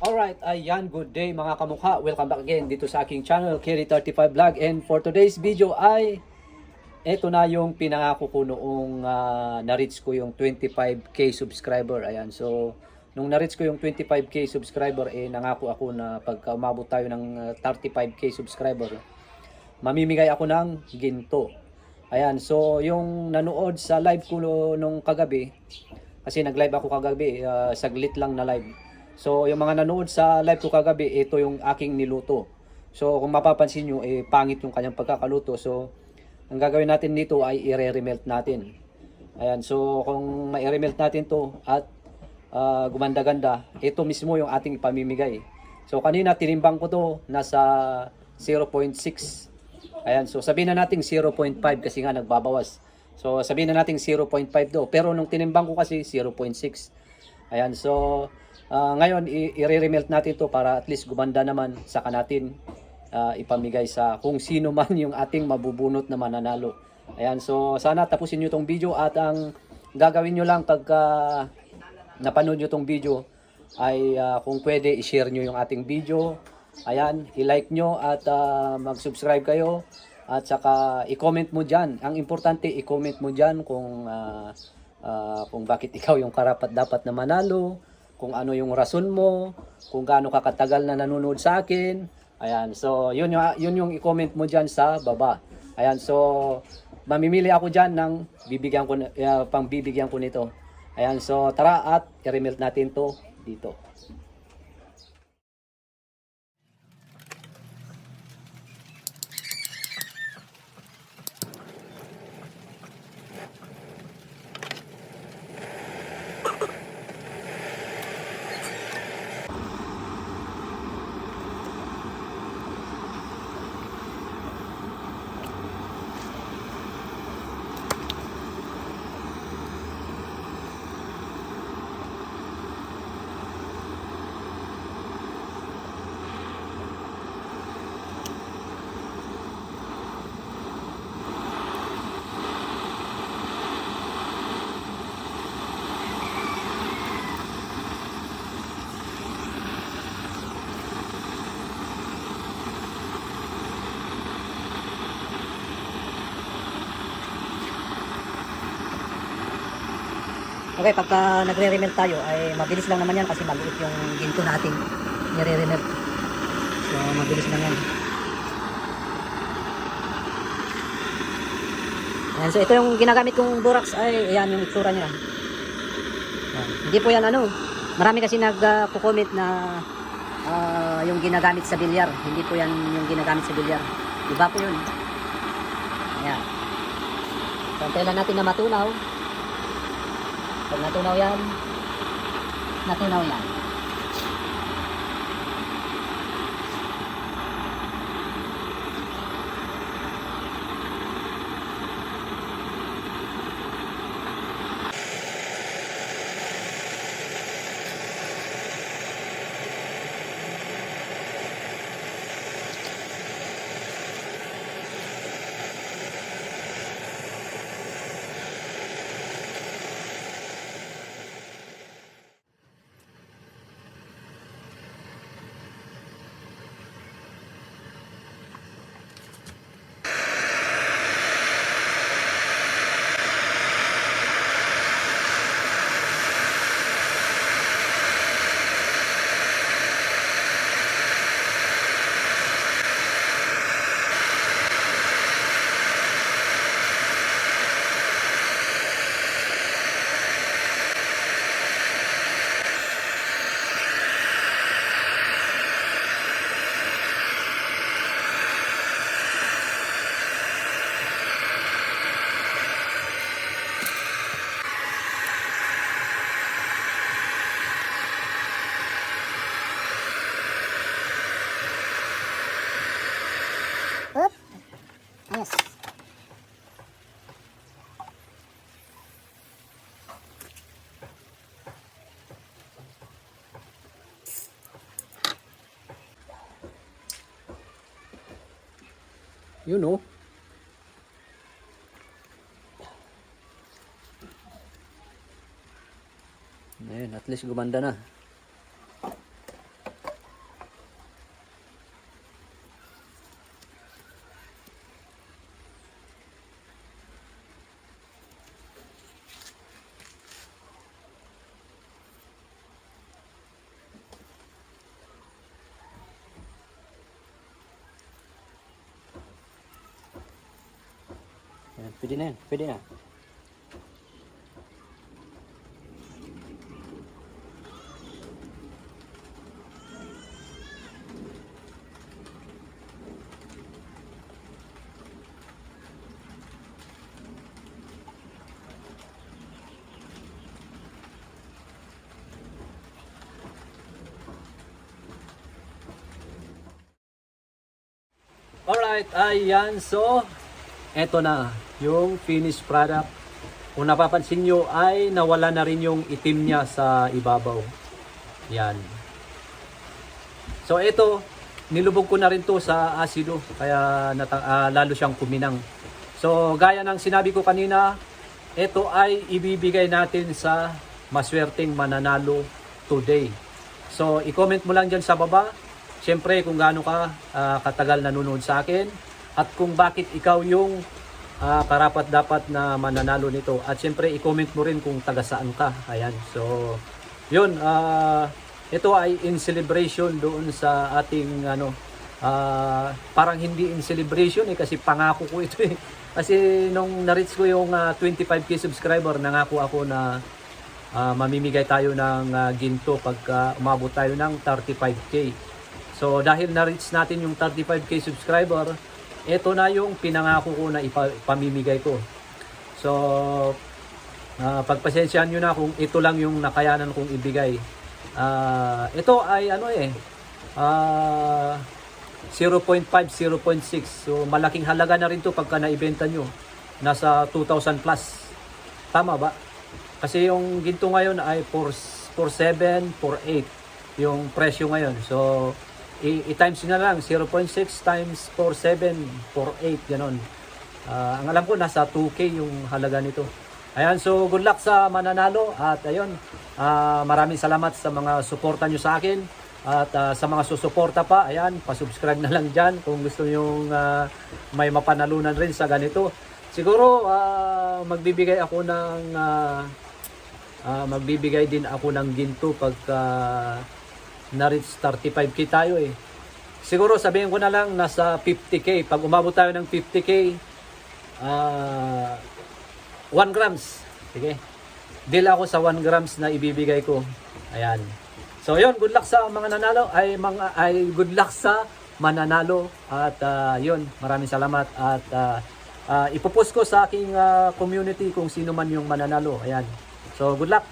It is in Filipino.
Alright, ayan, good day mga kamukha. Welcome back again dito sa aking channel, Kerry35 Vlog. And for today's video ay, eto na yung pinangako ko noong ah, na-reach ko yung 25k subscriber. Ayan, so, nung na-reach ko yung 25k subscriber, eh, nangako ako na pagka umabot tayo ng ah, 35k subscriber, mamimigay ako ng ginto. Ayan, so, yung nanood sa live ko nung kagabi, kasi nag-live ako kagabi, ah, saglit lang na live. So, yung mga nanood sa live ko kagabi, ito yung aking niluto. So, kung mapapansin nyo, eh, pangit yung kanyang pagkakaluto. So, ang gagawin natin dito ay i-remelt natin. Ayan, so kung ma-remelt natin to at ah, gumanda-ganda, ito mismo yung ating pamimigay. So, kanina tinimbang ko to, nasa 0.6. Ayan, so sabihin na natin 0.5 kasi nga nagbabawas. So, sabihin na natin 0.5 do. Pero nung tinimbang ko kasi 0.6. Ayan, so ah, ngayon i-remelt natin to para at least gumanda naman saka natin ah, ipamigay sa kung sino man yung ating mabubunot na mananalo. Ayan, so sana tapusin nyo tong video at ang gagawin nyo lang pagka napanood nyo tong video ay ah, kung pwede i-share nyo yung ating video. Ayan, i-like nyo at ah, mag-subscribe kayo at saka i-comment mo dyan. Ang importante, i-comment mo dyan kung ah, ah, kung bakit ikaw yung karapat dapat na manalo, kung ano yung rason mo, kung gaano ka katagal na nanonood sa akin. Ayan, so yun yung, yun yung i-comment mo dyan sa baba. Ayan, so mamimili ako dyan ng bibigyan ko, uh, pang bibigyan ko nito. Ayan, so tara at i-remelt natin to dito. Okay, pagka nagre-remelt tayo, ay mabilis lang naman yan kasi maliit yung ginto natin nire-remelt. So, mabilis lang yan. Ayan, so ito yung ginagamit kong borax ay ayan yung itsura niya. Ayan. Hindi po yan ano, marami kasi nag-comment na ah, yung ginagamit sa bilyar. Hindi po yan yung ginagamit sa bilyar. Iba po yun. Ayan. So, antayin natin na matunaw. Pag natunaw yan, natunaw yan. You know. Ayun, at least gumanda na. Pwede na yan. Pwede na. Alright, ayan. So, eto na yung finished product. Kung napapansin nyo ay nawala na rin yung itim niya sa ibabaw. Yan. So, ito, nilubog ko na rin to sa asido. Kaya nata- ah, lalo siyang kuminang. So, gaya ng sinabi ko kanina, ito ay ibibigay natin sa maswerteng mananalo today. So, i-comment mo lang dyan sa baba. Siyempre, kung gaano ka ah, katagal nanonood sa akin at kung bakit ikaw yung ah, karapat dapat na mananalo nito. At siyempre, i-comment mo rin kung taga saan ka. Ayan. So, yun. ah, ito ay in celebration doon sa ating ano ah, parang hindi in celebration eh kasi pangako ko ito eh. Kasi nung na-reach ko yung ah, 25k subscriber, nangako ako na ah, mamimigay tayo ng ah, ginto pagka umabot tayo ng 35k. So dahil na-reach natin yung 35k subscriber, ito na yung pinangako ko na ipa- ipamimigay ko. So ah, pagpasensyahan nyo na kung ito lang yung nakayanan kong ibigay. Ah, ito ay ano eh, ah, 0.5, 0.6. So malaking halaga na rin to pagka naibenta nyo. Nasa 2,000 plus. Tama ba? Kasi yung ginto ngayon ay 4, 4.7, 4.8 yung presyo ngayon. So i-times na lang 0.6 times 4.7, 4.8 ganon. Ah, ang alam ko nasa 2k yung halaga nito. Ayan, so good luck sa mananalo at ayun, ah, maraming salamat sa mga suporta nyo sa akin at ah, sa mga susuporta pa, ayan, pa-subscribe na lang dyan kung gusto nyo may mapanalunan rin sa ganito. Siguro ah, magbibigay ako ng ah, ah, magbibigay din ako ng ginto pagka na-reach 35k tayo eh. Siguro sabihin ko na lang nasa 50k. Pag umabot tayo ng 50k, ah 1 grams. Sige. Deal ako sa 1 grams na ibibigay ko. Ayan. So yun, good luck sa mga nanalo ay mga ay good luck sa mananalo at ah, yun, maraming salamat at ah, ah, ipopost ko sa aking ah, community kung sino man yung mananalo. Ayan. So good luck.